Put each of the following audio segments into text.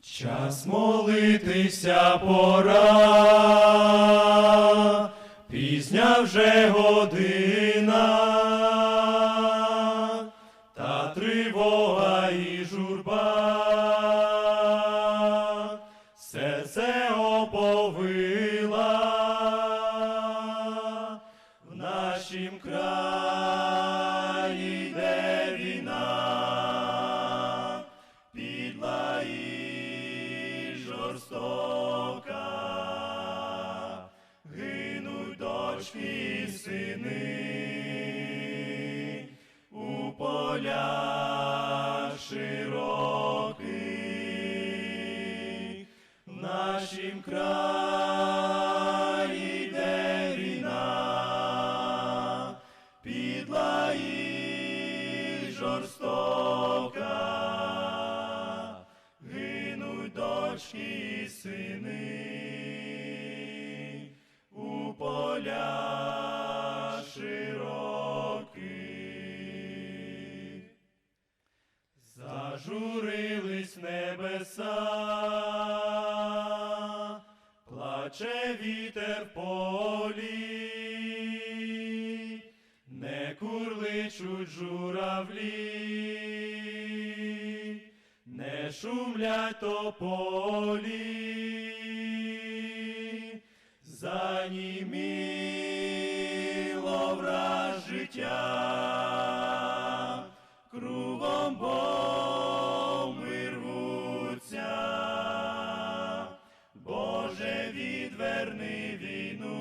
Час молитися пора, пізня вже година, та тривога і журба, серце оповила в нашім краї дочки сини у полях широких, в нашім краї йде війна, підла і жорстока, гинуть дочки сини у Зажурились небеса, плаче вітер полі, не курличуть журавлі, не шумлять тополі, заніміло враз життя, відверни війну,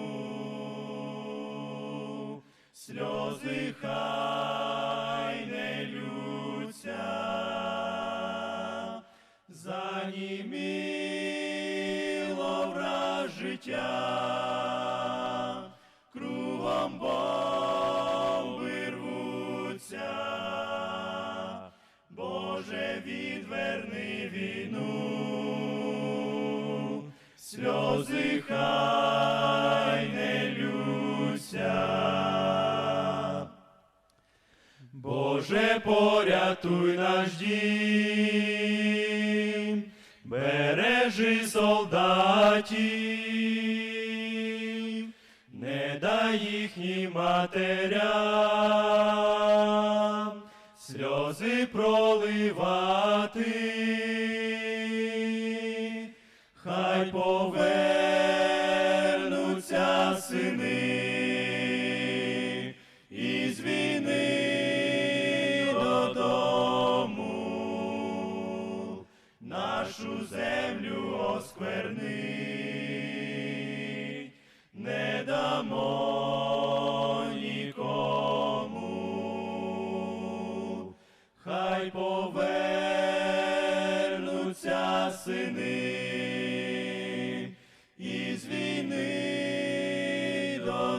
сльози хай не лються, заніміло враз життя, сльози не лються. Боже, порятуй наш дім, бережи солдатів, не дай їхнім матерям сльози проливати,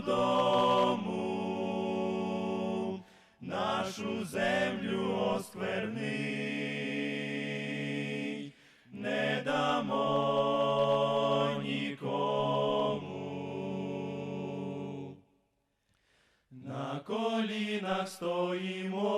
додому, нашу землю оскверни, не дамо нікому. На колінах стоїмо,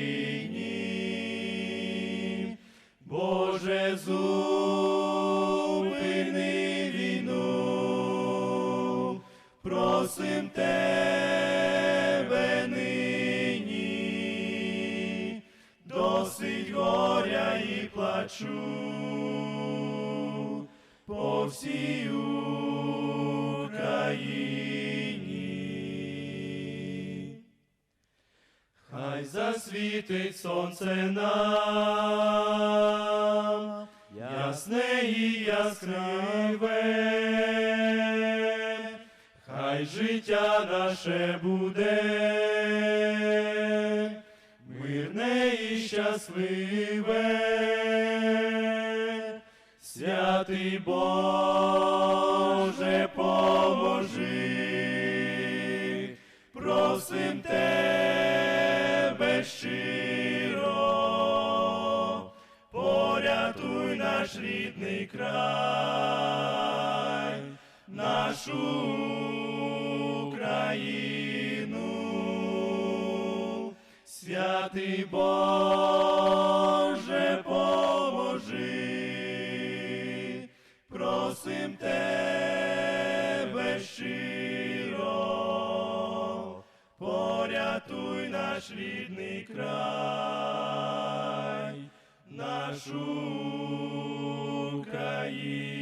Просим тебе нині, досить горя і плачу по всій Україні. Хай засвітить сонце нам, ясне і яскраве, життя наше буде, мирне і щасливе, святий Боже, поможи, просим тебе щиро, порятуй наш рідний край, нашу святий Боже, поможи, просим тебе щиро, порятуй наш рідний край, нашу Україну,